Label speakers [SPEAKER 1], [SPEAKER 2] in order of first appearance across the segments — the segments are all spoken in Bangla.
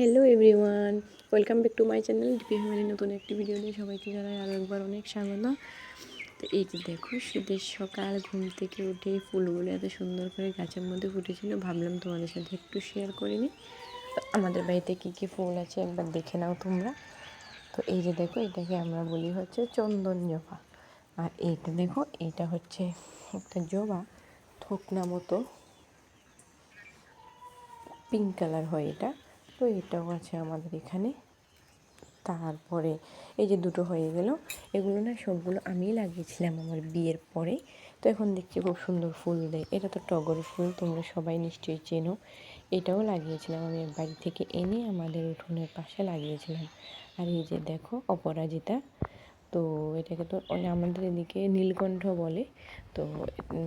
[SPEAKER 1] Hello everyone, welcome back to my channel DP family নতুন একটি ভিডিও দিয়ে সবাইকে জানাই আরও একবার অনেক স্বাগত। তো এই যে দেখো, শীতের সকাল, ঘুম থেকে উঠে ফুলগুলো এত সুন্দর করে গাছের মধ্যে ফুটেছিল, ভাবলাম তোমাদের সাথে একটু শেয়ার করে নিই। তো আমাদের বাড়িতে কী কী ফুল আছে একবার দেখে নাও তোমরা। তো এই যে দেখো, এটাকে আমরা বলি হচ্ছে চন্দন জবা। আর এইটা দেখো, এইটা হচ্ছে একটা জবা, থোকনা মতো। পিঙ্ক কালার হয় এটা। তো এটাও আছে আমাদের এখানে। তারপরে এই যে দুটো হয়ে গেল, এগুলো না সবগুলো আমিই লাগিয়েছিলাম আমার বিয়ের পরে। তো এখন দেখছি খুব সুন্দর ফুল দেয়। এটা তো টগর ফুল, তোমরা সবাই নিশ্চয়ই চেনো। এটাও লাগিয়েছিলাম আমি বাড়ি থেকে এনে আমাদের উঠোনের পাশে লাগিয়েছিলাম। আর এই যে দেখো অপরাজিতা, তো এটাকে তো আমাদের এদিকে নীলকণ্ঠ বলে। তো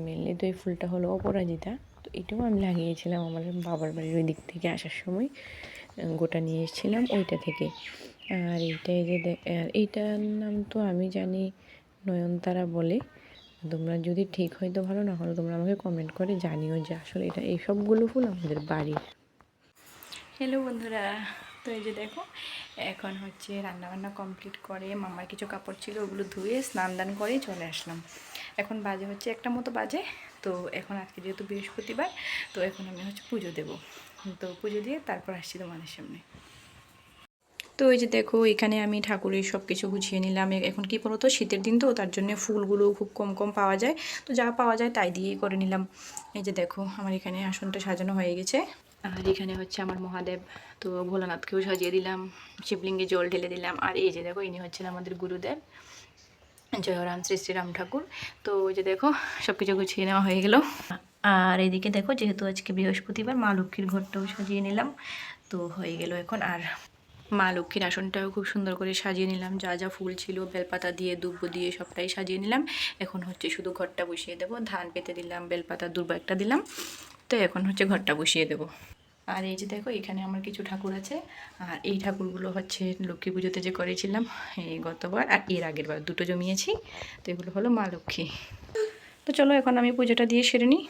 [SPEAKER 1] মেনলি তো এই ফুলটা হলো অপরাজিতা। তো এটাও আমি লাগিয়েছিলাম আমার বাবার বাড়ির ওই দিক থেকে আসার সময়। গোটা নিয়ে এসেছিলাম ওইটা থেকে। আর এইটা এই যে আর এইটার নাম তো আমি জানি নয়নতারা বলে। তোমরা যদি ঠিক হয় তো ভালো, না হলে তোমরা আমাকে কমেন্ট করে জানিও যে আসলে এটা এই সবগুলো ফুল আমাদের বাড়ির। হ্যালো বন্ধুরা, তো এই যে দেখো, এখন হচ্ছে রান্নাবান্না কমপ্লিট করে মামার কিছু কাপড় ছিল, ওগুলো ধুয়ে স্নান দান করে চলে আসলাম। এখন বাজে হচ্ছে একটা মতো বাজে, তো এখন আজকে যেহেতু বৃহস্পতিবার, তো এখন আমি হচ্ছে পুজো দেব। তো পুজো দিয়ে তারপর আসছি তোমাদের সামনে। তো এই যে দেখো, এখানে আমি ঠাকুরের সব কিছু গুছিয়ে নিলাম। এখন কি বলতো, শীতের দিন তো, তার জন্য ফুলগুলো খুব কম কম পাওয়া যায়। তো যা পাওয়া যায় তাই দিয়েই করে নিলাম। এই যে দেখো, আমার এখানে আসনটা সাজানো হয়ে গেছে। আর এখানে হচ্ছে আমার মহাদেব, তো ভোলানাথকেও সাজিয়ে দিলাম। শিবলিঙ্গে জল ঢেলে দিলাম। আর এই যে দেখো, ইনি হচ্ছেন আমাদের গুরুদেব। জয়রাম শ্রী শ্রীরাম ঠাকুর। তো ওই যে দেখো সব কিছু গুছিয়ে নেওয়া হয়ে গেল। আর এদিকে দেখো, যেহেতু আজকে বৃহস্পতিবার, মা লক্ষ্মীর ঘরটাও সাজিয়ে নিলাম। তো হয়ে গেল এখন। আর মা লক্ষ্মীর আসনটাও খুব সুন্দর করে সাজিয়ে নিলাম। যা যা ফুল ছিল, বেলপাতা দিয়ে, দুব্ব দিয়ে সবটাই সাজিয়ে নিলাম। এখন হচ্ছে শুধু ঘরটা বসিয়ে দেবো। ধান পেতে দিলাম, বেলপাতা, দুব্ব একটা দিলাম। তো এখন হচ্ছে ঘরটা বসিয়ে দেবো। আর এই যে দেখো, এখানে আমার কিছু ঠাকুর আছে। আর এই ঠাকুরগুলো হচ্ছে লক্ষ্মী পুজোতে যে করেছিলাম, এই গতবার আর এর আগের বার দুটো জমিয়েছি। তো এগুলো হলো মা লক্ষ্মী। তো চলো এখন আমি পুজোটা দিয়ে সেরে নিই।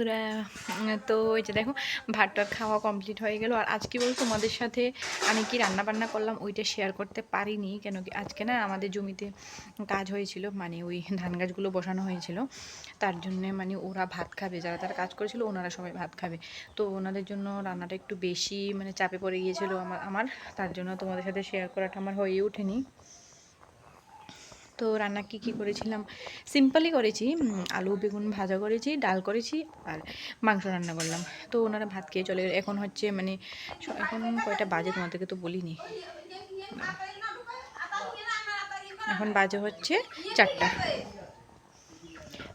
[SPEAKER 1] বন্ধুরা তো ওই যে দেখো, ভাতটা খাওয়া কমপ্লিট হয়ে গেল। আর আজকে বল, তোমাদের সাথে আমি কি রান্না বান্না করলাম ওইটা শেয়ার করতে পারিনি, কেন কি আজকে না আমাদের জমিতে কাজ হয়েছিল মানে ওই ধান গাছগুলো বসানো হয়েছিল। তার জন্য মানে ওরা ভাত খাবে, যারা তারা কাজ করেছিল ওনারা সবাই ভাত খাবে। তো ওনাদের জন্য রান্নাটা একটু বেশি মানে চাপে পড়ে গিয়েছিল আমার আমার। তার জন্য তোমাদের সাথে শেয়ার করাটা আমার হয়ে ওঠেনি। তো রান্না কী কী করেছিলাম? সিম্পলই করেছি আলু, বেগুন ভাজা করেছি, ডাল করেছি আর মাংস রান্না করলাম। তো ওনারা ভাত খেয়ে চলে। এখন হচ্ছে মানে এখন কয়টা বাজে তোমাদেরকে তো বলিনি। এখন বাজে হচ্ছে চারটা।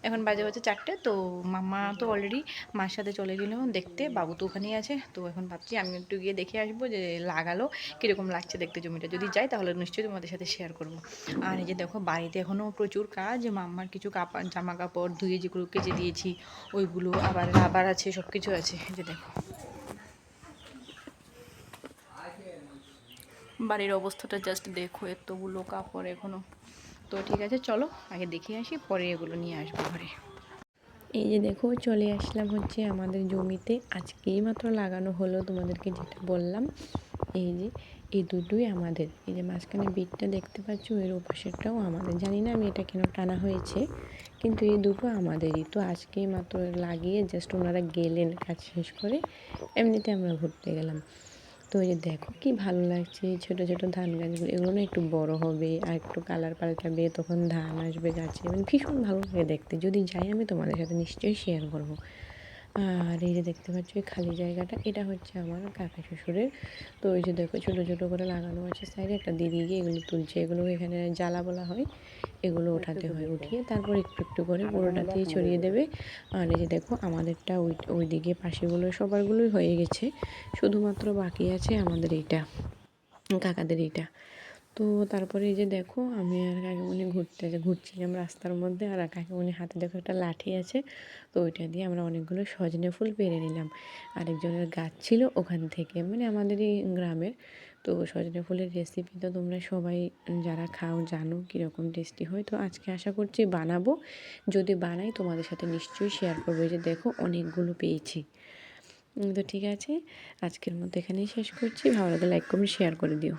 [SPEAKER 1] এখন বাজে হচ্ছে চারটে তো মামা তো অলরেডি মার সাথে চলে গেল। দেখতে বাবু তো ওখানেই আছে তো এখন ভাবছি আমি একটু গিয়ে দেখে আসব যে লাগালো কীরকম লাগছে দেখতে জমিটা। যদি যাই তাহলে নিশ্চয়ই তোমাদের সাথে শেয়ার করব। আর এই যে দেখো বাড়িতে এখনও প্রচুর কাজ মাম্মার কিছু কাপড় জামা কাপড় ধুয়ে যেগুলো কেচে দিয়েছি ওইগুলো আবার রাবার আছে সব কিছু আছে এই যে দেখো। বাড়ির অবস্থাটা জাস্ট দেখো এতগুলো কাপড় এখনও তো ঠিক আছে, চলো আগে দেখে আসি, পরে এগুলো নিয়ে আসব ঘরে। এই যে দেখো, চলে আসলাম হচ্ছে আমাদের জমিতে। আজকেই মাত্র লাগানো হলো, তোমাদেরকে যেটা বললাম। এই যে, এই দুটোই আমাদের। এই যে মাঝখানে বিটটা দেখতে পাচ্ছ, এর ওপাশেরটাও আমাদের। জানি না আমি এটা কেন টানা হয়েছে, কিন্তু এই দুটো আমাদেরই। তো আজকেই মাত্র লাগিয়ে জাস্ট ওনারা গেলেন কাজ শেষ করে, এমনিতে আমরা ঘুরতে গেলাম। তো এই যে দেখো কি ভালো লাগছে ছোট ছোট ধান গাছগুলো, এগুলো না একটু বড় হবে আর একটু কালার পাল্টাবে, তখন ধান আসবে গাছে। মানে ভীষণ ভালো লাগে দেখতে। যদি যাই আমি তোমাদের সাথে নিশ্চয়ই শেয়ার করব।
[SPEAKER 2] আর এই যে দেখতে পাচ্ছ এই খালি জায়গাটা, এটা হচ্ছে আমার কাকা শ্বশুরের। তো ওই যে দেখো ছোটো ছোটো করে লাগানো আছে সাইডে, একটা দিদি গিয়ে এগুলো তুলছে। এগুলো এখানে জ্বালা বলা হয়। এগুলো ওঠাতে হয়। উঠিয়ে তারপর একটু একটু করে পুরোটাতেই ছড়িয়ে দেবে। আর এই যে দেখো আমাদেরটা ওই ওই দিকে পাশেগুলো সবারগুলোই হয়ে গেছে। শুধুমাত্র বাকি আছে আমাদের এইটা কাকাদের এইটা। তো তারপরে এই যে দেখো আমি আর কাকিমণি ঘুরতে ঘুরছিলাম রাস্তার মধ্যে আর কাকিমণি হাতে দেখো একটা লাঠি আছে। তো ওইটা দিয়ে আমরা অনেকগুলো সজনে ফুল পেরে নিলাম। আরেকজনের গাছ ছিল ওখান থেকে মানে আমাদের এই গ্রামের। তো সজনে ফুলের রেসিপি তো তোমরা সবাই যারা খাও জানো কীরকম টেস্টি হয়। তো আজকে আশা করছি বানাবো। যদি বানাই তোমাদের সাথে নিশ্চয়ই শেয়ার করব। যে দেখো অনেকগুলো পেয়েছি। তো ঠিক আছে, আজকের মতো এখানেই শেষ করছি। ভালো লাগে লাইক কমেন্ট শেয়ার করে দিও।